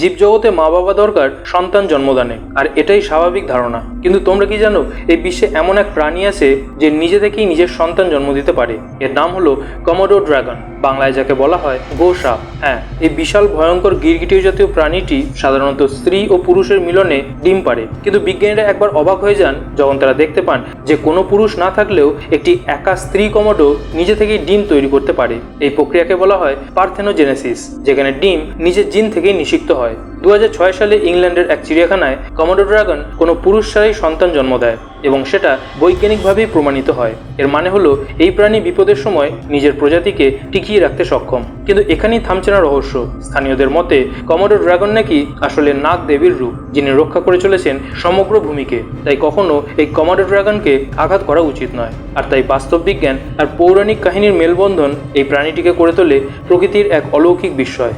জীবজগতে মা বাবা দরকার সন্তান জন্মদানে, আর এটাই স্বাভাবিক ধারণা। কিন্তু তোমরা কি জানো, এই বিশ্বে এমন এক প্রাণী আছে যে নিজে থেকেই নিজের সন্তান জন্ম দিতে পারে। এর নাম হলো কমোডো ড্রাগন বাংলায় যাকে বলা হয় গোসাপ হ্যাঁ এই বিশাল ভয়ঙ্কর গিরগিটিও জাতীয় প্রাণীটি সাধারণত স্ত্রী ও পুরুষের মিলনে ডিম পারে কিন্তু বিজ্ঞানীরা একবার অবাক হয়ে যান যখন তারা দেখতে পান যে কোনো পুরুষ না থাকলেও একটি একা স্ত্রী কমোডো নিজে থেকেই ডিম তৈরি করতে পারে। এই প্রক্রিয়াকে বলা হয় পার্থেনোজেনেসিস, যেখানে ডিম নিজের জিন থেকেই নিষিক্ত হয়। দু হাজার ছয় সালে ইংল্যান্ডের এক চিড়িয়াখানায় কমোডো ড্রাগন কোনো পুরুষ সন্তান জন্ম দেয়। এবং সেটা বৈজ্ঞানিকভাবেই প্রমাণিত হয়। এর মানে হলো, এই প্রাণী বিপদের সময় নিজের প্রজাতিকে টিকিয়ে রাখতে সক্ষম। কিন্তু এখানেই থামছে না রহস্য। স্থানীয়দের মতে কমোডো ড্রাগন নাকি আসলে নাগ দেবীর রূপ, যিনি রক্ষা করে চলেছেন সমগ্র ভূমিকে। তাই কখনো এই কমোডো ড্রাগনকে আঘাত করা উচিত নয়। আর তাই বাস্তব বিজ্ঞান আর পৌরাণিক কাহিনীর মেলবন্ধন এই প্রাণীটিকে করে তোলে প্রকৃতির এক অলৌকিক বিস্ময়।